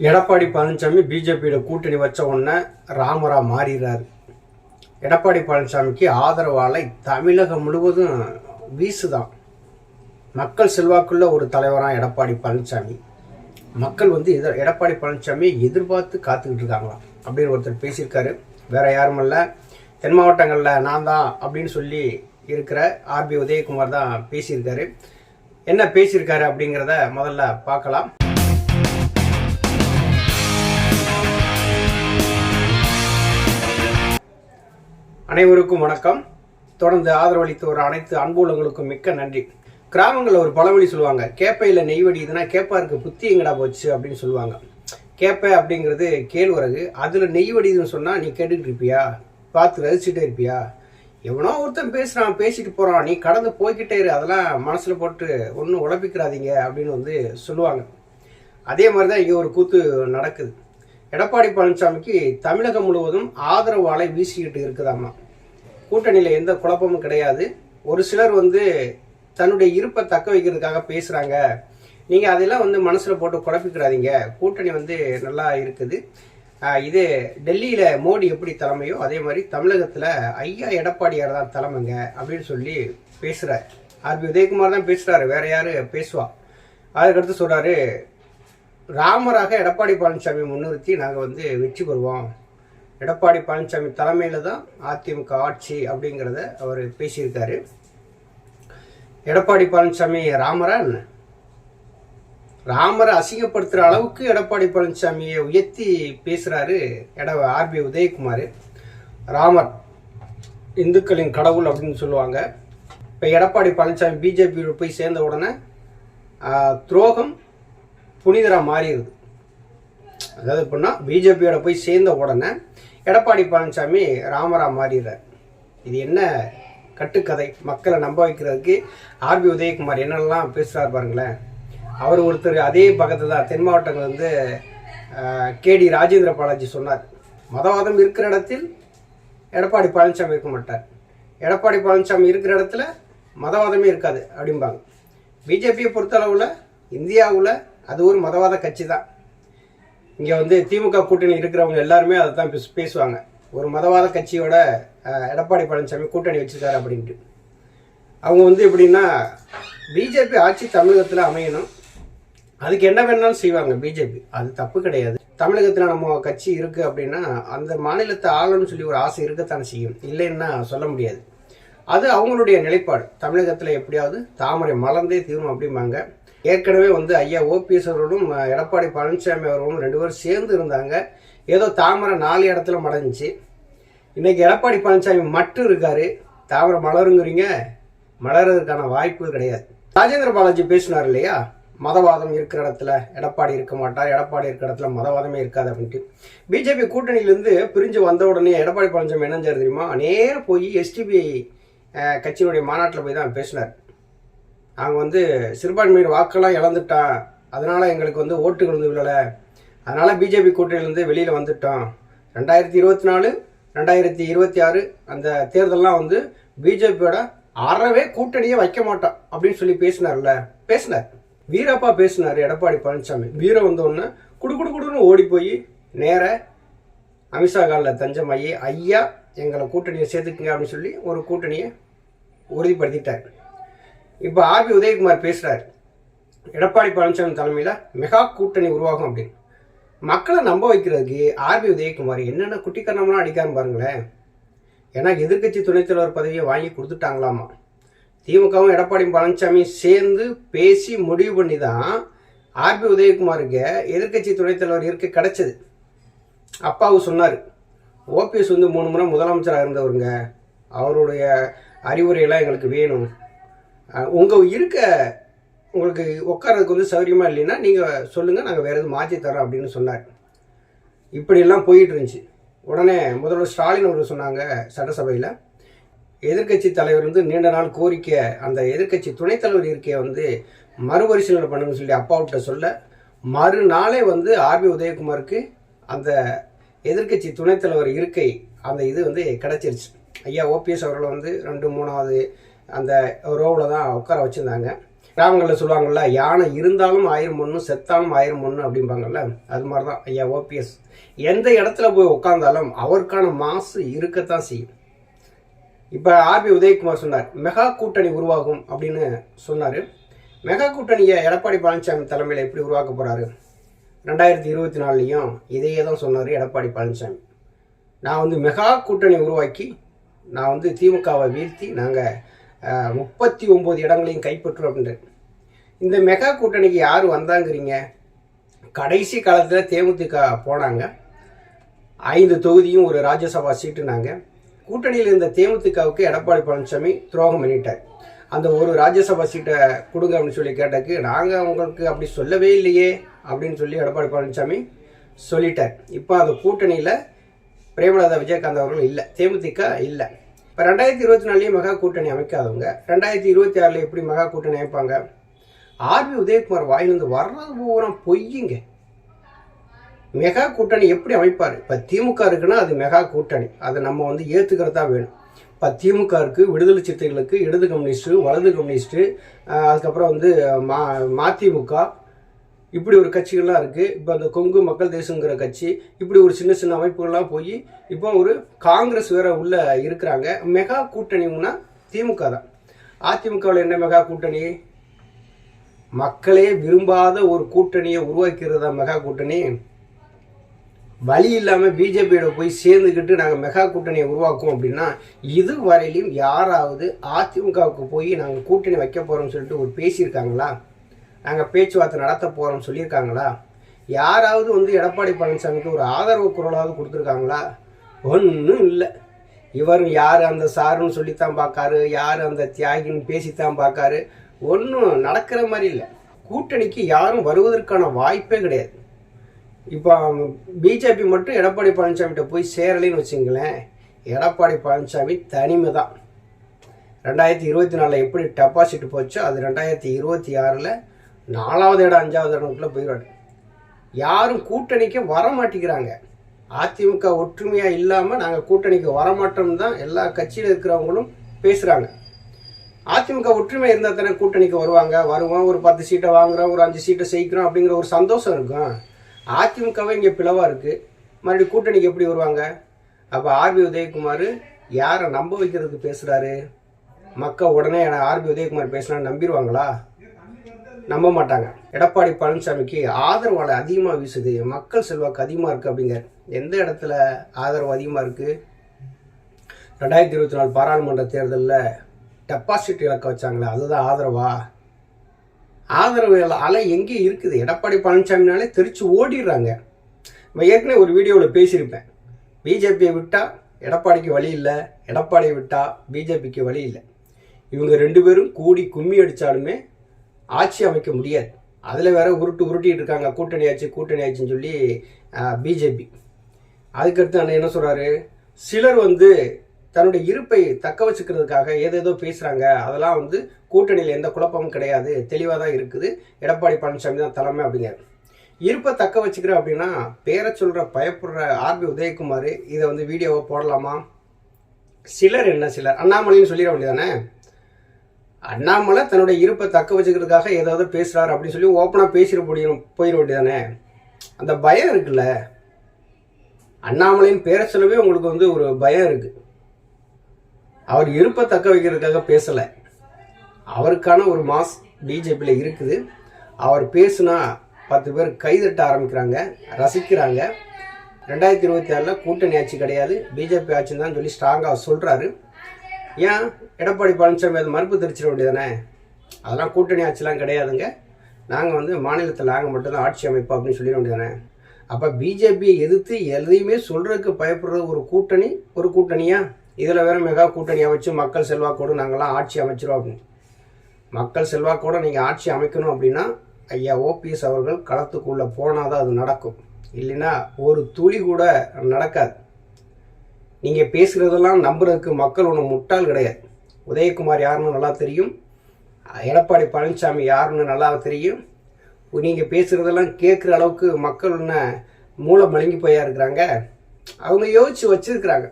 எடப்பாடி பழனிசாமி பிஜேபியோட கூட்டணி வச்ச உடனே ராமரா மாறிடுறார். எடப்பாடி பழனிசாமிக்கு ஆதரவாலை தமிழகம் முழுவதும் வீசுதான். மக்கள் செல்வாக்குள்ள ஒரு தலைவராக எடப்பாடி பழனிசாமி. மக்கள் வந்து எதிர் எடப்பாடி பழனிசாமியை எதிர்பார்த்து காத்துக்கிட்டு இருக்காங்களாம். அப்படின்னு ஒருத்தர் பேசியிருக்காரு. வேற யாரும் இல்லை. தென் மாவட்டங்களில் நான் தான் அப்படின்னு சொல்லி இருக்கிற ஆர்பி உதயகுமார் தான் பேசியிருக்காரு. என்ன பேசியிருக்காரு அப்படிங்கிறத முதல்ல பார்க்கலாம். அனைவருக்கும் வணக்கம். தொடர்ந்து ஆதரவளித்து வர அனைத்து அன்புலங்களுக்கும் மிக்க நன்றி. கிராமங்களில் ஒரு பழமொழி சொல்லுவாங்க கேப்பையில் நெய் வடியுதுன்னா கேப்பாருக்கு புத்தி எங்கடா போச்சு? அப்படின்னு சொல்லுவாங்க. கேப்பை அப்படிங்கிறது கேழ்வரகு அதில் நெய் வடியுதுன்னு சொன்னால் நீ கேட்டுக்கிட்டு இருப்பியா? பார்த்து ரசிச்சுட்டே இருப்பியா? எவனோ ஒருத்தன் பேசுகிறான் பேசிட்டு போகிறான் நீ கடந்து போய்கிட்டே இரு அதெல்லாம் மனசில் போட்டு ஒன்றும் உழப்பிக்கிறாதீங்க அப்படின்னு வந்து சொல்லுவாங்க. அதே மாதிரி தான் இங்கே ஒரு கூத்து நடக்குது. எடப்பாடி பழனிசாமிக்கு தமிழகம் முழுவதும் ஆதரவு அலை வீசிக்கிட்டு இருக்குதாமா? கூட்டணியில் எந்த குழப்பமும் கிடையாது. ஒரு சிலர் வந்து தன்னுடைய இருப்பை தக்க வைக்கிறதுக்காக பேசுகிறாங்க நீங்கள் அதெல்லாம் வந்து மனசில் போட்டு குழப்பிக்கிறாதீங்க. கூட்டணி வந்து நல்லா இருக்குது. இது டெல்லியில் மோடி எப்படி தலைமையோ அதே மாதிரி தமிழகத்தில் ஐயா எடப்பாடியார் தான் தலைமைங்க அப்படின்னு சொல்லி பேசுகிறார் ஆர்பி உதயகுமார் தான் பேசுகிறாரு வேற யார்? பேசுவா. அதுக்கடுத்து சொல்கிறாரு ராமராக எடப்பாடி பழனிசாமி முன்னிறுத்தி நாங்கள் வந்து வெற்றி பெறுவோம். எடப்பாடி பழனிசாமி தலைமையில் தான் அதிமுக ஆட்சி அப்படிங்கிறத அவர் பேசியிருக்காரு. எடப்பாடி பழனிசாமி ராமரா என்ன? ராமரை அசிங்கப்படுத்துகிற அளவுக்கு எடப்பாடி பழனிசாமியை உயர்த்தி பேசுகிறாரு எட ஆர்பி உதயகுமார். ராமர் இந்துக்களின் கடவுள் அப்படின்னு சொல்லுவாங்க. இப்போ எடப்பாடி பழனிசாமி பிஜேபியில் போய் சேர்ந்த உடனே துரோகம் புனிதராக மாறிடுது. அதாவது எப்படின்னா பிஜேபியோட போய் சேர்ந்த உடனே எடப்பாடி பழனிசாமி ராமராம் மாறிடுறார் இது என்ன கட்டுக்கதை? மக்களை நம்ப வைக்கிறதுக்கு ஆர்பி உதயகுமார் என்னெல்லாம் பேசுகிறார் பாருங்களேன். அவர் ஒருத்தர் அதே பக்கத்து தான் தென் மாவட்டங்கள் வந்து கேடி ராஜேந்திர பாலாஜி சொன்னார். மதவாதம் இருக்கிற இடத்தில் எடப்பாடி பழனிசாமி இருக்க மாட்டார். எடப்பாடி பழனிசாமி இருக்கிற இடத்துல மதவாதமே இருக்காது அப்படிம்பாங்க. பிஜேபியை பொறுத்தளவில் இந்தியாவில் அது ஒரு மதவாத கட்சி தான். இங்கே வந்து திமுக கூட்டணி இருக்கிறவங்க எல்லாருமே அதை தான் பேசுவாங்க. ஒரு மதவாத கட்சியோட எடப்பாடி பழனிசாமி கூட்டணி வச்சுருக்காரு அப்படின்ட்டு. அவங்க வந்து எப்படின்னா பிஜேபி ஆட்சி தமிழகத்தில் அமையணும். அதுக்கு என்ன வேணாலும் செய்வாங்க பிஜேபி. அது தப்பு கிடையாது. தமிழகத்தில் நம்ம கட்சி இருக்குது அப்படின்னா அந்த மாநிலத்தை ஆளணும்னு சொல்லி ஒரு ஆசை இருக்கத்தானே செய்யும். இல்லைன்னா சொல்ல முடியாது. அது அவங்களுடைய நிலைப்பாடு. தமிழகத்தில் எப்படியாவது தாமரை மலர்ந்தே தீரும் அப்படிம்பாங்க. ஏற்கனவே வந்து ஐயா ஓபிஎஸ் அவர்களும் எடப்பாடி பழனிசாமி அவர்களும் ரெண்டு பேரும் சேர்ந்து இருந்தாங்க. ஏதோ தாமரை நாலு இடத்துல மடைஞ்சிச்சு. இன்றைக்கி எடப்பாடி பழனிசாமி மட்டும் இருக்கார். தாமரை மலருங்கிறீங்க. மலர்றதுக்கான வாய்ப்பு கிடையாது. ராஜேந்திர பாலாஜி பேசினார் இல்லையா? மதவாதம் இருக்கிற இடத்துல எடப்பாடி இருக்க மாட்டார். எடப்பாடி இருக்கிற இடத்துல மதவாதமே இருக்காது அப்படின்ட்டு. பிஜேபி கூட்டணியிலேருந்து பிரிஞ்சு வந்த உடனே எடப்பாடி பழனிசாமி என்ன தெரியுமா? நேராக போய் எஸ்டிபி கட்சியினுடைய மாநாட்டில் போய் தான் பேசினார். அவங்க வந்து சிறுபான்மையின் வாக்கெல்லாம் இழந்துட்டான். அதனால் எங்களுக்கு வந்து ஓட்டுகள் வந்து விழலை. அதனால் பிஜேபி கூட்டணியிலேருந்து வெளியில் வந்துட்டோம். ரெண்டாயிரத்தி இருபத்தி நாலு ரெண்டாயிரத்தி இருபத்தி ஆறு அந்த தேர்தலெலாம் வந்து பிஜேபியோட அறவே கூட்டணியே வைக்க மாட்டோம் அப்படின்னு சொல்லி பேசினார்ல. பேசினார். வீரப்பா பேசினார் எடப்பாடி பழனிசாமி. வீரம் வந்தோடனே குடு குடு குடுன்னு ஓடி போய் நேர அமித்ஷா காலில் தஞ்சமாயி ஐயா எங்களை கூட்டணியை சேர்த்துக்குங்க அப்படின்னு சொல்லி ஒரு கூட்டணியை உறுதிப்படுத்திட்டார். இப்போ ஆர்பி உதயகுமார் பேசுகிறார் எடப்பாடி பழனிசாமி தலைமையில் மெகா கூட்டணி உருவாகும் அப்படின்னு. மக்களை நம்ப வைக்கிறதுக்கு ஆர்பி உதயகுமார் என்னென்ன குட்டிக்கரணம்லாம் அடிக்காம பாருங்களேன். ஏன்னா எதிர்க்கட்சி துணைத்தலைவர் பதவியை வாங்கி கொடுத்துட்டாங்களாமா. திமுகவும் எடப்பாடி பழனிசாமி சேர்ந்து பேசி முடிவு பண்ணி தான் ஆர்பி உதயகுமாருக்கு எதிர்க்கட்சி துணைத்தலைவர் இருக்க கிடைச்சது. அப்பாவு சொன்னார். ஓபிஎஸ் வந்து மூணு முறை முதலமைச்சராக இருந்தவருங்க. அவருடைய அறிவுரையெல்லாம் எங்களுக்கு வேணும். உங்கள் இருக்க உங்களுக்கு உட்காரதுக்கு வந்து சௌகரியமாக இல்லைன்னா நீங்கள் சொல்லுங்கள் நாங்கள் வேறு எதுவும் மாற்றி தரோம் அப்படின்னு சொன்னார். இப்படியெல்லாம் போயிட்டு இருந்துச்சு உடனே முதல்வர் ஸ்டாலின் அவர்கள் சொன்னாங்க சட்டசபையில் எதிர்க்கட்சி தலைவர் வந்து நீண்ட நாள் கோரிக்கை அந்த எதிர்கட்சி துணைத் தலைவர் இருக்கையை வந்து மறுபரிசீலனை பண்ணுங்கன்னு சொல்லி அப்பாவிட்ட சொல்ல மறுநாளே வந்து ஆர்பி உதயகுமாருக்கு அந்த எதிர்க்கட்சி துணைத் தலைவர் இருக்கை அந்த இது வந்து கிடைச்சிருச்சு. ஐயா ஓபிஎஸ் அவர்கள் வந்து ரெண்டு மூணாவது அந்த ரோவில் தான் உட்கார வச்சுருந்தாங்க. கிராமங்களில் சொல்லுவாங்கள்ல யானை இருந்தாலும் ஆயிரம் ஒன்று செத்தாலும் ஆயிரம் ஒன்று அப்படிம்பாங்கல்ல அது மாதிரி தான் ஐயா ஓபிஎஸ். எந்த இடத்துல போய் உட்காந்தாலும் அவருக்கான மாசு இருக்கத்தான் செய்யும். இப்போ ஆர்பி உதயகுமார் சொன்னார் மெகா கூட்டணி உருவாகும் அப்படின்னு சொன்னார். மெகா கூட்டணியை எடப்பாடி பழனிசாமி தலைமையில் எப்படி உருவாக்க போகிறாரு ரெண்டாயிரத்தி இருபத்தி நாலுலேயும் இதையே தான் சொன்னார் எடப்பாடி பழனிசாமி. நான் வந்து மெகா கூட்டணி உருவாக்கி நான் வந்து திமுகவை வீழ்த்தி நாங்கள் முப்பத்தி ஒம்பது இடங்களையும் கைப்பற்றுறோம் அப்படின்ட்டு இந்த மெகா கூட்டணிக்கு யார் வந்தாங்கிறீங்க? கடைசி காலத்தில் தேமுதிக போனாங்க. ஐந்து தொகுதியும் ஒரு ராஜ்யசபா சீட்டுனாங்க. கூட்டணியில் இருந்த தேமுதிகவுக்கு எடப்பாடி பழனிசாமி துரோகம் பண்ணிட்டார். அந்த ஒரு ராஜ்யசபா சீட்டை கொடுங்க அப்படின்னு சொல்லி கேட்டக்கு நாங்கள் உங்களுக்கு அப்படி சொல்லவே இல்லையே அப்படின்னு சொல்லி எடப்பாடி பழனிசாமி சொல்லிட்டார். இப்போ அந்த கூட்டணியில் பிரேமலதா விஜயகாந்த் அவர்கள் இல்லை. தேமுதிக இல்லை. இப்போ ரெண்டாயிரத்தி இருபத்தி நாலுலேயும் மெகா கூட்டணி அமைக்காதவங்க ரெண்டாயிரத்தி இருபத்தி ஆறில் எப்படி மெகா கூட்டணி அமைப்பாங்க? ஆர்பி உதயகுமார் வாயிலிருந்து வர்றது பூரா பொய்யுங்க. மெகா கூட்டணி எப்படி அமைப்பார்? இப்போ திமுக இருக்குன்னா அது மெகா கூட்டணி. அதை நம்ம வந்து ஏற்றுக்கிறதா தான் வேணும். இப்போ திமுக இருக்குது விடுதலை சிறுத்தைகளுக்கு இடது கம்யூனிஸ்ட்டு வலது கம்யூனிஸ்ட்டு அதுக்கப்புறம் வந்து மா மதிமுக இப்படி ஒரு கட்சிகள்லாம் இருக்குது இப்போ அந்த கொங்கு மக்கள் தேசங்கிற கட்சி இப்படி ஒரு சின்ன சின்ன அமைப்புகள்லாம் போய் இப்போ ஒரு காங்கிரஸ் வேற உள்ள இருக்கிறாங்க. மெகா கூட்டணின்னா திமுக தான். அதிமுகவில் என்ன மெகா கூட்டணி? மக்களே விரும்பாத ஒரு கூட்டணியை உருவாக்கிறதா மெகா கூட்டணி. வழி இல்லாமல் பிஜேபியோட போய் சேர்ந்துக்கிட்டு நாங்கள் மெகா கூட்டணியை உருவாக்குவோம் அப்படின்னா இதுவரையிலும் யாராவது அதிமுகவுக்கு போய் நாங்கள் கூட்டணி வைக்க போகிறோம்னு சொல்லிட்டு ஒரு பேசியிருக்காங்களா? நாங்கள் பேச்சுவார்த்தை நடத்த போகிறோம்னு சொல்லியிருக்காங்களா? யாராவது வந்து எடப்பாடி பழனிசாமிக்கு ஒரு ஆதரவு குரலாவது கொடுத்துருக்காங்களா? ஒன்றும் இல்லை. இவர் யார் அந்த சாருன்னு சொல்லித்தான் பார்க்காரு யார் அந்த தியாகின்னு பேசித்தான் பார்க்காரு ஒன்றும் நடக்கிற மாதிரி இல்லை. கூட்டணிக்கு யாரும் வருவதற்கான வாய்ப்பே கிடையாது. இப்போ பிஜேபி மட்டும் எடப்பாடி பழனிசாமிகிட்ட போய் சேரலைன்னு வச்சுங்களேன் எடப்பாடி பழனிசாமி தனிமை தான் ரெண்டாயிரத்தி இருபத்தி நாலில் எப்படி டெபாசிட் போச்சோ அது ரெண்டாயிரத்தி இருபத்தி ஆறில் நாலாவது இடம் அஞ்சாவது இடம்குள்ளே போயிடுவாரு யாரும் கூட்டணிக்கு வர மாட்டேங்கிறாங்க அதிமுக ஒற்றுமையாக இல்லாமல் நாங்கள் கூட்டணிக்கு வரமாட்டோம் தான் எல்லா கட்சியில் இருக்கிறவங்களும் பேசுகிறாங்க அதிமுக ஒற்றுமை இருந்தால் தானே கூட்டணிக்கு வருவாங்க. வருவோம் ஒரு பத்து சீட்டை வாங்குறோம் ஒரு அஞ்சு சீட்டை செய்கிறோம் அப்படிங்கிற ஒரு சந்தோஷம் இருக்கும். அதிமுகவே இங்கே பிளவாக இருக்குது மறுபடியும் கூட்டணிக்கு எப்படி வருவாங்க? அப்போ ஆர்பி உதயகுமார் யாரை நம்ப வைக்கிறதுக்கு பேசுகிறாரு மக்கள் உடனே ஆர்பி உதயகுமார் பேசினா நம்பிடுவாங்களா? நம்ப மாட்டாங்க. எடப்பாடி பழனிசாமிக்கு ஆதரவு அலை அதிகமாக வீசுது. மக்கள் செல்வாக்கு அதிகமாக இருக்குது அப்படிங்க. எந்த இடத்துல ஆதரவு அதிகமாக இருக்குது ரெண்டாயிரத்தி இருபத்தி நாலு பாராளுமன்ற தேர்தலில் டெபாசிட் இழக்க வச்சாங்களே அதுதான் ஆதரவா? ஆதரவு அலை எங்கே இருக்குது? எடப்பாடி பழனிசாமினாலே தெரிச்சு ஓடிடுறாங்க. நம்ம ஏற்கனவே ஒரு வீடியோவில் பேசியிருப்பேன். பிஜேபியை விட்டால் எடப்பாடிக்கு வழி இல்லை. எடப்பாடியை விட்டால் பிஜேபிக்கு வழி இல்லை. இவங்க ரெண்டு பேரும் கூடி கும்மி அடித்தாலுமே ஆட்சி அமைக்க முடியாது. அதில் வேற உருட்டு உருட்டிட்டு இருக்காங்க. கூட்டணி ஆச்சு கூட்டணி ஆச்சுன்னு சொல்லி பிஜேபி. அதுக்கடுத்து அண்ணன் என்ன சொல்கிறாரு சிலர் வந்து தன்னுடைய இருப்பை தக்க வச்சுக்கிறதுக்காக ஏதேதோ பேசுகிறாங்க அதெல்லாம் வந்து கூட்டணியில் எந்த குழப்பமும் கிடையாது. தெளிவாக தான் இருக்குது. எடப்பாடி பழனிசாமி தான் தலைமை அப்படிங்கிறார். இருப்பை தக்க வச்சுக்கிறேன் அப்படின்னா பேரை சொல்கிற பயப்படுற ஆர்பி உதயகுமார் இதை வந்து வீடியோவை போடலாமா? சிலர் என்ன சிலர்? அண்ணாமலைன்னு சொல்லிட வேண்டியதானே? அண்ணாமலை தன்னுடைய இருப்பை தக்க வச்சுக்கிறதுக்காக ஏதாவது பேசுகிறாரு அப்படின்னு சொல்லி ஓப்பனாக பேசிட முடியும் போயிட வேண்டியதானே அந்த பயம் இருக்குல்ல? அண்ணாமலையின் பேரை சொல்லவே உங்களுக்கு வந்து ஒரு பயம் இருக்குது அவர் இருப்பை தக்க வைக்கிறதுக்காக பேசலை. அவருக்கான ஒரு மாஸ் பிஜேபியில் இருக்குது. அவர் பேசுனா பத்து பேர் கைதட்ட ஆரம்பிக்கிறாங்க ரசிக்கிறாங்க. ரெண்டாயிரத்தி இருபத்தி ஆறில் கூட்டணி ஆட்சி கிடையாது. பிஜேபி ஆட்சின்னு தான் சொல்லி ஸ்ட்ராங்காக சொல்கிறாரு ஏன்? எடப்பாடி பழனிசாமி அது மறுப்பு தெரிச்சிட வேண்டியதானே அதெல்லாம் கூட்டணி ஆட்சிலாம் கிடையாதுங்க. நாங்கள் வந்து மாநிலத்தில் நாங்கள் மட்டும்தான் ஆட்சி அமைப்போம் அப்படின்னு சொல்லிட வேண்டியதானே அப்போ பிஜேபியை எதிர்த்து எதையுமே சொல்கிறதுக்கு பயப்படுற ஒரு கூட்டணி ஒரு கூட்டணியா? இதில் வேற மெகா கூட்டணியை வச்சு மக்கள் செல்வாக்கோடு நாங்கள்லாம் ஆட்சி அமைச்சிரும் அப்படின்னு. மக்கள் செல்வாக்கோடு நீங்கள் ஆட்சி அமைக்கணும் அப்படின்னா ஐயா ஓபிஎஸ் அவர்கள் களத்துக்குள்ளே போனால் தான் அது நடக்கும். இல்லைன்னா ஒரு துளி கூட நடக்காது. நீங்கள் பேசுகிறதெல்லாம் நம்புறதுக்கு மக்கள் ஒன்றும் முட்டாள் கிடையாது. உதயகுமார் யாருன்னு நல்லா தெரியும். எடப்பாடி பழனிசாமி யாருன்னு நல்லா தெரியும். நீங்கள் பேசுகிறதெல்லாம் கேட்குற அளவுக்கு மக்கள் என்ன மூளை மழுங்கி போயா இருக்கிறாங்க. அவங்க யோசிச்சு வச்சிருக்கிறாங்க.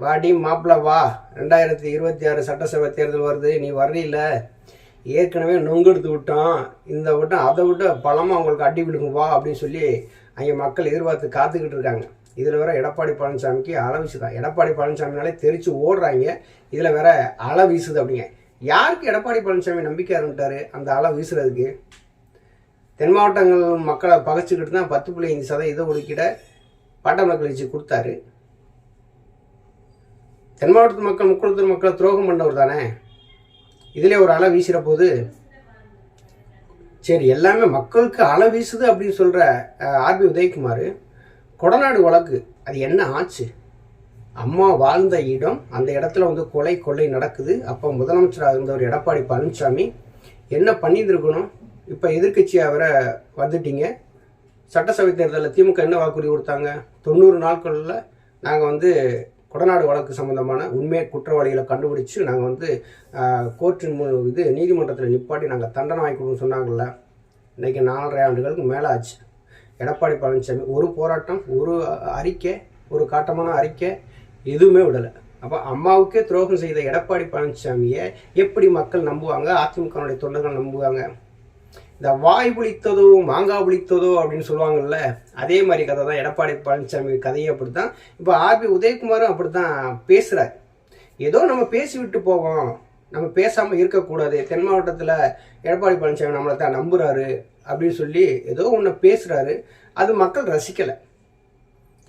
வாடி மாப்பிள்ள வா. ரெண்டாயிரத்தி இருபத்தி ஆறு சட்டசபை தேர்தல் வருது நீ வர்றீல ஏற்கனவே நொங்கெடுத்து விட்டோம். இந்த விட்டோம் அதை விட்டு பழமாக அவங்களுக்கு அடி விடுங்க வா அப்படின்னு சொல்லி அங்கே மக்கள் எதிர்பார்த்து காத்துக்கிட்டு இருக்காங்க. இதில் வேற எடப்பாடி பழனிசாமிக்கு அலை வீசுதான் எடப்பாடி பழனிசாமினாலே தெரிச்சு ஓடுறாங்க. இதில் வேற அலை வீசுது அப்படிங்க. யாருக்கு எடப்பாடி பழனிசாமி நம்பிக்கை இருந்துட்டாரு அந்த அலை வீசுறதுக்கு? தென் மாவட்டங்கள் மக்களை பகைச்சிக்கிட்டு தான் பத்து புள்ளி ஐந்து சதவீத இதை ஒதுக்கிட பாட்டாள கழிச்சு கொடுத்தாரு. தென் மாவட்டத்து மக்கள் முக்குளத்தூர் மக்களை துரோகம் பண்ணவர் தானே? இதிலே ஒரு அலை வீசுகிற போது சரி எல்லாமே மக்களுக்கு அலை வீசுது அப்படின்னு சொல்கிற ஆர்பி உதயகுமார். கொடநாடு வழக்கு அது என்ன ஆச்சு? அம்மா வாழ்ந்த இடம் அந்த இடத்துல வந்து கொலை கொள்ளை நடக்குது. அப்போ முதலமைச்சராக இருந்தவர் எடப்பாடி பழனிசாமி என்ன பண்ணியிருந்துருக்கணும்? இப்போ எதிர்கட்சியாக வர வந்துட்டீங்க. சட்டசபை தேர்தலில் திமுக என்ன வாக்குறுதி கொடுத்தாங்க? தொண்ணூறு நாட்களில் நாங்கள் வந்து கொடநாடு வழக்கு சம்மந்தமான உண்மை குற்றவாளிகளை கண்டுபிடிச்சு நாங்கள் வந்து கோர்ட்டின் மூலம் இது நீதிமன்றத்தில் நிப்பாட்டி நாங்கள் தண்டனை வாங்கி கொடுக்கணும்னு சொன்னாங்கல்ல. இன்றைக்கி நாலரை ஆண்டுகளுக்கு மேலே ஆச்சு எடப்பாடி பழனிசாமி ஒரு போராட்டம் ஒரு அறிக்கை ஒரு காட்டமான அறிக்கை எதுவுமே விடலை. அப்போ அம்மாவுக்கே துரோகம் செய்த எடப்பாடி பழனிசாமியை எப்படி மக்கள் நம்புவாங்க? அதிமுகனுடைய தொண்டர்கள் நம்புவாங்க? இந்த வாய் புளித்ததோ மாங்காய் புளித்ததோ அப்படின்னு சொல்லுவாங்கல்ல அதே மாதிரி கதை தான். எடப்பாடி பழனிசாமி கதையும் அப்படி தான் இப்போ ஆர்பி உதயகுமாரும் அப்படி தான் பேசுகிறார் ஏதோ நம்ம பேசி விட்டு போவோம். நம்ம பேசாமல் இருக்கக்கூடாது. தென் மாவட்டத்தில் எடப்பாடி பழனிசாமி நம்மளை தான் நம்புகிறாரு அப்படின்னு சொல்லி ஏதோ ஒன்று பேசுகிறாரு அது மக்கள் ரசிக்கலை.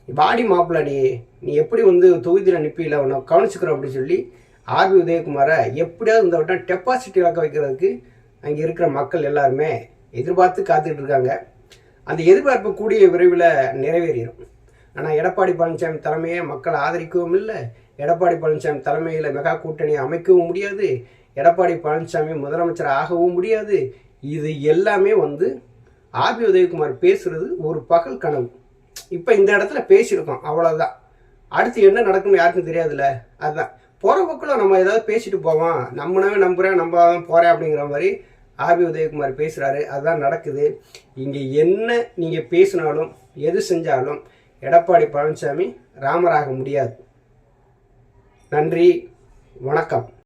வாடி மாப்பிள்ளாடி நீ எப்படி வந்து தொகுதியில் நிற்பியில் உன்னை கவனிச்சுக்கிறோம் அப்படின்னு சொல்லி ஆர்பி உதயகுமாரை எப்படியாவது இந்த வட்டம் டெபாசிட்டி இழக்க வைக்கிறதுக்கு அங்கே இருக்கிற மக்கள் எல்லாருமே எதிர்பார்த்து காத்துக்கிட்டு இருக்காங்க. அந்த எதிர்பார்ப்பு கூடிய விரைவில் நிறைவேறிடும் ஆனால் எடப்பாடி பழனிசாமி தலைமையை மக்கள் ஆதரிக்கவும் இல்லை. எடப்பாடி பழனிசாமி தலைமையில் மெகா கூட்டணி அமைக்கவும் முடியாது. எடப்பாடி பழனிசாமி முதலமைச்சர் ஆகவும் முடியாது. இது எல்லாமே வந்து ஆபி உதயகுமார் பேசுறது ஒரு பகல் கனவு. இப்போ இந்த இடத்துல பேசியிருக்கோம் அவ்வளோதான் அடுத்து என்ன நடக்கும்னு யாருக்கும் தெரியாதுல்ல? அதுதான் போகிற பக்கம் நம்ம ஏதாவது பேசிட்டு போவோம். நம்மனவே நம்புகிறேன் நம்ப போகிறேன் அப்படிங்கிற மாதிரி ஆபி உதயகுமார் பேசுகிறாரு அதுதான் நடக்குது. இங்கே என்ன நீங்கள் பேசினாலும் எது செஞ்சாலும் எடப்பாடி பழனிசாமி ராமராக முடியாது. நன்றி. வணக்கம்.